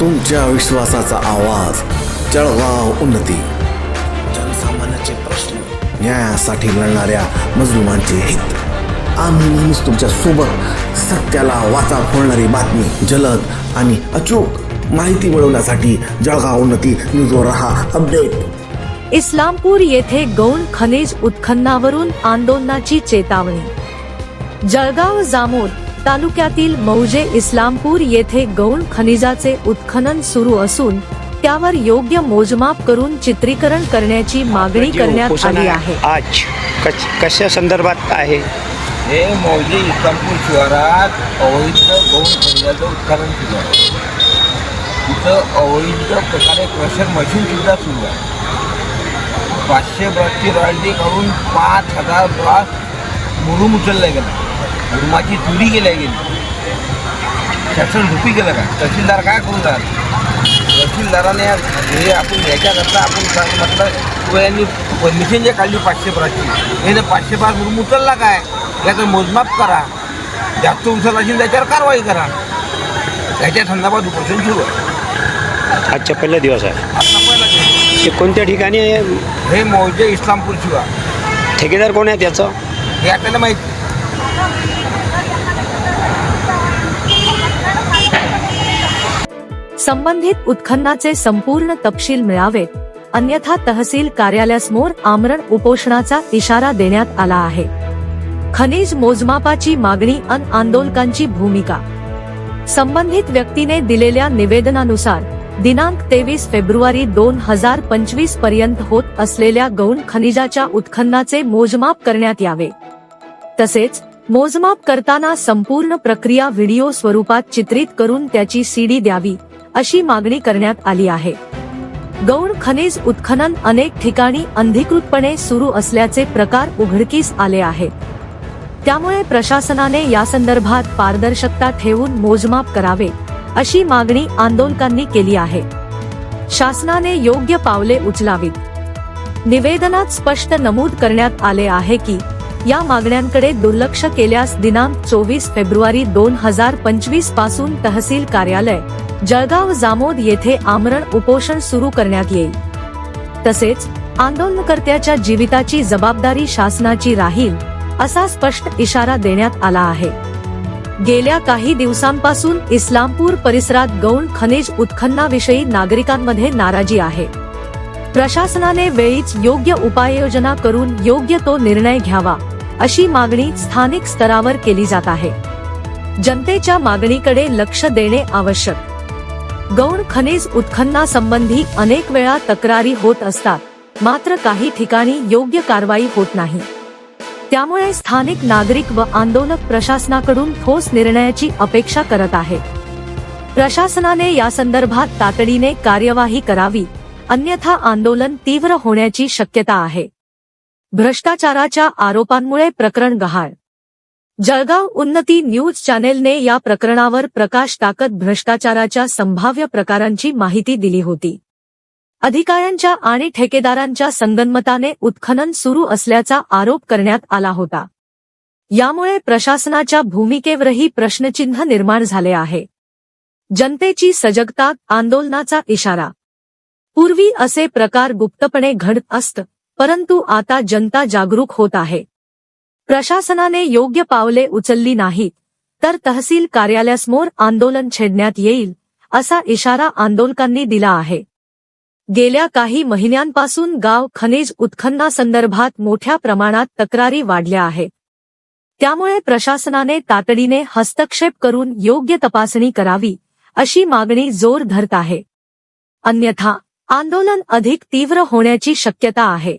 तुमच्या विश्वासाचा आवाज जळगाव उन्नती जनसामान्याचे प्रश्न. न्यायासाठी लढणाऱ्या मजलुमांचे हित. आम्ही नेहमीच तुमच्यासोबत सत्याला वाचा फोडणारी बातमी जलद आणि अचूक माहिती मिळवण्यासाठी जळगाव उन्नती न्यूजवर रहा. अपडेट. इस्लामपूर येथे गौण खनिज उत्खननावरून आंदोलनाची चेतावणी. जळगाव जामोद तालुक्यातील मौजे इस्लामपूर येथे गौण खनिजाचे उत्खनन सुरू असून त्यावर योग्य मोजमाप करून चित्रीकरण करण्याची मागणी जी करण्यात आली आहे. आज कश संदर्भात आहे? हे मौजे इस्लामपूर शिवारात अवैध गौण खनिजाचं उत्खनन सुरू आहे. तिथं अवैध प्रकारे क्रशर मशीन सुद्धा सुरू आहे. पाचशे ब्रॉसची रॉयल्टी काढून पाच हजार ब्रॉस मुरुम उचलल्या गेला. मुरुमाची चुरी केल्या गेली शासन झोपी केलं का? तहसीलदार काय करून राहिला? तहसीलदाराने हे आपण याच्याकरता आपण सांग म्हटलं यांनी परमिशन जे काढली पाचशे ब्रॉसची हे पाचशे ब्रॉस मुरुम उचलला काय? याचं मोजमाप करा. जास्त उचल असेल त्याच्यावर कारवाई करा. त्याच्या संदर्भात उपोषण सुरू आहे. आजचा पहिला दिवस आहे आता पहिला दिवस. ते कोणत्या ठिकाणी हे मौजे इस्लामपूर शिवा. ठेकेदार कोण आहे त्याचं हे आपल्याला माहिती संबंधित उत्खननाचे संपूर्ण तपशील मिळावेत अन्यथा तहसील कार्यालयासमोर आमरण उपोषणाचा इशारा देण्यात आला आहे. खनिज मोजमापाची मागणी अन आंदोलकांची भूमिका. संबंधित व्यक्तीने दिलेल्या निवेदनानुसार दिनांक तेवीस फेब्रुवारी दोन हजार पंचवीसपर्यंत होत असलेल्या गौण खनिजाच्या उत्खननाचे मोजमाप करण्यात यावे. तसेच मोजमाप करताना संपूर्ण प्रक्रिया व्हिडिओ स्वरूपात चित्रित करून त्याची सीडी द्यावी. अशी मागणी करण्यात आली आहे. गौण खनिज उत्खनन अनेक ठिकाणी अंधिकृतपणे सुरू असल्याचे प्रकार उघडकीस आले आहेत. त्यामुळे प्रशासनाने या संदर्भात पारदर्शकता ठेवून मोजमाप करावे अशी मागणी आंदोलकांनी केली आहे. शासनाने योग्य पावले उचलावीत. निवेदनात स्पष्ट नमूद करण्यात आले आहे की या मागण्यांकडे दुर्लक्ष केल्यास दिनांक चोवीस फेब्रुवारी दोन हजार पंचवीसपासून तहसील कार्यालय जळगाव जामोद येथे आमरण उपोषण सुरू करण्यात येईल. तसेच आंदोलनकर्त्याच्या जीविताची जबाबदारी शासनाची राहील असा स्पष्ट इशारा देण्यात आला आहे. गेल्या काही दिवसांपासून इस्लामपूर परिसरात गौण खनिज उत्खननाविषयी नागरिकांमध्ये नाराजी आहे. प्रशासनाने वेळीच योग्य उपाययोजना करून योग्य तो निर्णय घ्यावा. अशी मागणी स्थानिक स्तरावर केली जात आहे. जनतेच्या मागणीकडे लक्ष देणे आवश्यक. गौण खनिज उत्खननासंबंधी अनेक वेळा तक्रारी होत असतात मात्र काही ठिकाणी योग्य कारवाई होत नाही. त्यामुळे स्थानिक नागरिक व आंदोलक प्रशासनाकडून ठोस निर्णयाची अपेक्षा करत आहे. प्रशासनाने या संदर्भात तातडीने कार्यवाही करावी अन्यथा आंदोलन तीव्र होण्याची शक्यता आहे. भ्रष्टाचाराच्या आरोपांमुळे प्रकरण गहाळ. जळगाव उन्नती न्यूज चॅनेलने या प्रकरणावर प्रकाश टाकत भ्रष्टाचाराच्या संभाव्य प्रकारांची माहिती दिली होती. अधिकाऱ्यांच्या आणि ठेकेदारांच्या संगनमताने उत्खनन सुरू असल्याचा आरोप करण्यात आला होता. यामुळे प्रशासनाच्या भूमिकेवरही प्रश्नचिन्ह निर्माण झाले आहे. जनतेची सजगता आंदोलनाचा इशारा. पूर्वी असे प्रकार गुप्तपणे घडत असत परंतु आता जनता जागरूक होत आहे. प्रशासनाने योग्य पावले उचलली नाहीत तर तहसील कार्यालयासमोर आंदोलन छेडण्यात येईल असा इशारा आंदोलकांनी दिला आहे. गेल्या काही महिन्यांपासून गाव खनिज उत्खननासंदर्भात मोठ्या प्रमाणात तक्रारी वाढल्या आहेत त्यामुळे प्रशासनाने तातडीने हस्तक्षेप करून योग्य तपासणी करावी अशी मागणी जोर धरत आहे. अन्यथा आंदोलन अधिक तीव्र होण्याची शक्यता आहे.